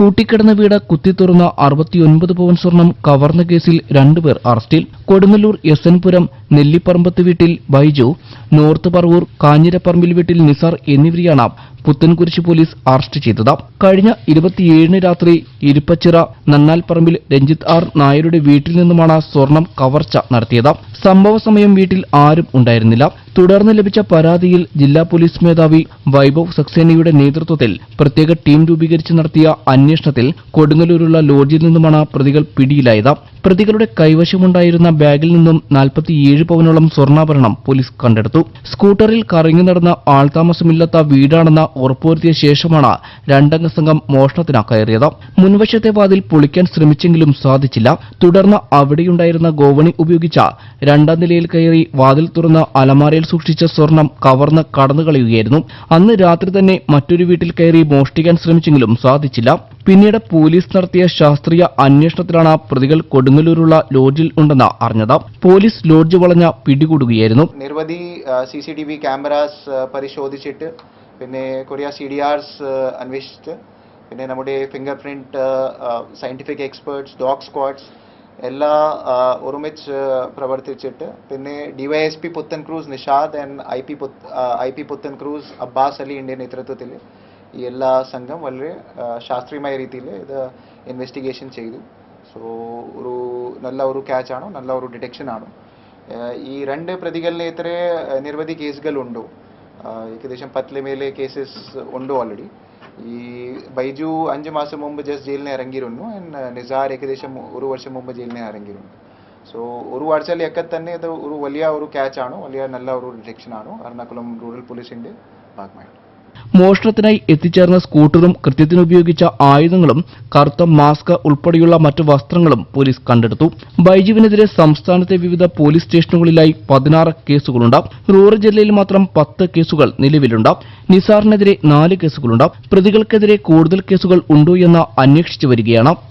പൂട്ടിക്കിടന്ന വീട് കുത്തിത്തുറന്ന അറുപത്തിയൊൻപത് പവൻ സ്വർണം കവർന്ന കേസിൽ രണ്ടുപേർ അറസ്റ്റിൽ. കൊടുങ്ങല്ലൂർ എസ് എൻപുരം നെല്ലിപ്പറമ്പത്ത് വീട്ടിൽ ബൈജു നോർത്ത് പറവൂർ കാഞ്ഞിരപ്പറമ്പിൽ വീട്ടിൽ നിസാർ എന്നിവരെയാണ് പുത്തൻകുരിശ് പോലീസ് അറസ്റ്റ് ചെയ്തത്. കഴിഞ്ഞ ഇരുപത്തിയേഴിന് രാത്രി ഇരുപ്പച്ചിറ നന്നാൽപ്പറമ്പിൽ രഞ്ജിത്ത് ആർ നായരുടെ വീട്ടിൽ നിന്നുമാണ് സ്വർണം കവർച്ച നടത്തിയത്. സംഭവ സമയം വീട്ടിൽ ആരും ഉണ്ടായിരുന്നില്ല. തുടർന്ന് ലഭിച്ച പരാതിയിൽ ജില്ലാ പോലീസ് മേധാവി വൈഭവ് സക്സേനയുടെ നേതൃത്വത്തിൽ പ്രത്യേക ടീം രൂപീകരിച്ച് നടത്തിയ അന്വേഷണത്തിൽ കൊടുങ്ങല്ലൂരുള്ള ലോഡ്ജിൽ നിന്നുമാണ് പ്രതികൾ പിടിയിലായത്. പ്രതികളുടെ കൈവശമുണ്ടായിരുന്ന ബാഗിൽ നിന്നും നാൽപ്പത്തിയേഴ് പവനോളം സ്വർണാഭരണം പോലീസ് കണ്ടെടുത്തു. സ്കൂട്ടറിൽ കറങ്ങി നടന്ന ആൾതാമസമില്ലാത്ത വീടാണെന്ന ഉറപ്പുവരുത്തിയ ശേഷമാണ് രണ്ടംഗ സംഘം മോഷണത്തിന് കയറിയത്. മുൻവശത്തെ വാതിൽ പൊളിക്കാൻ ശ്രമിച്ചെങ്കിലും സാധിച്ചില്ല. തുടർന്ന് അവിടെയുണ്ടായിരുന്ന ഗോവണി ഉപയോഗിച്ച രണ്ടാം നിലയിൽ കയറി വാതിൽ തുറന്ന അലമാരയിൽ സൂക്ഷിച്ച സ്വർണം കവർന്ന് കടന്നു കളയുകയായിരുന്നു. അന്ന് രാത്രി തന്നെ മറ്റൊരു വീട്ടിൽ കയറി മോഷ്ടിക്കാൻ ശ്രമിച്ചെങ്കിലും സാധിച്ചില്ല. പിന്നീട് പോലീസ് നടത്തിയ ശാസ്ത്രീയ അന്വേഷണത്തിലാണ് പ്രതികൾ കൊടുങ്ങല്ലൂരുള്ള ലോഡ്ജിൽ ഉണ്ടെന്ന് അറിഞ്ഞത്. പോലീസ് ലോഡ്ജ് വളഞ്ഞ പിടികൂടുകയായിരുന്നു. നിരവധി C C T V cameras പരിശോധിച്ചിട്ട് പിന്നെ കൊറിയ സി ഡി ആർസ് അന്വേഷിച്ചിട്ട് പിന്നെ നമ്മുടെ finger print scientific experts dog squads എല്ലാ ഒരുമിച്ച് പ്രവർത്തിച്ചിട്ട് പിന്നെ DYSP Puthencruz Nishad and I P I P Puthencruz Abbas അലിയുടെ നേതൃത്വത്തിൽ ഈ എല്ലാ സംഘം വളരെ ശാസ്ത്രീയമായ രീതിയിൽ ഇത് ഇൻവെസ്റ്റിഗേഷൻ ചെയ്തു. സോ ഒരു നല്ല ഒരു ക്യാച്ച് ആണോ നല്ല ഒരു ഡിറ്റക്ഷൻ ആണോ? ഈ രണ്ട് പ്രതികളിനെതിരെ നിരവധി കേസുകളുണ്ടോ ഏകദേശം പത്തിലെ മേലെ കേസസ് ഉണ്ടോ ഓൾറെഡി ഈ ബൈജു അഞ്ച് മാസം മുമ്പ് ജസ്റ്റ് ജയിലിൽ ഇറങ്ങിയിരുന്നു. ആൻഡ് നിസാർ ഏകദേശം ഒരു വർഷം മുമ്പ് ജയിലിൽ ഇറങ്ങിയിരുന്നു. സോ ഒരു ആഴ്ചയിലൊക്കെ തന്നെ ഇത് ഒരു വലിയ ഒരു ക്യാച്ച് ആണ്. വലിയ നല്ല ഒരു ഡിറ്റക്ഷൻ ആണ്. എറണാകുളം റൂറൽ പോലീസിന്റെ ഭാഗമായിട്ട്. മോഷണത്തിനായി എത്തിച്ചേർന്ന സ്കൂട്ടറും കൃത്യത്തിന് ഉപയോഗിച്ച ആയുധങ്ങളും കറുത്ത മാസ്ക് ഉൾപ്പെടെയുള്ള മറ്റു വസ്ത്രങ്ങളും പോലീസ് കണ്ടെടുത്തു. ബൈജുവിനെതിരെ സംസ്ഥാനത്തെ വിവിധ പോലീസ് സ്റ്റേഷനുകളിലായി പതിനാറ് കേസുകളുണ്ട്. റൂറൽ ജില്ലയിൽ മാത്രം പത്ത് കേസുകൾ നിലവിലുണ്ട്. നിസാറിനെതിരെ നാല് കേസുകളുണ്ട്. പ്രതികൾക്കെതിരെ കൂടുതൽ കേസുകൾ ഉണ്ടോ എന്ന് അന്വേഷിച്ചു വരികയാണ്.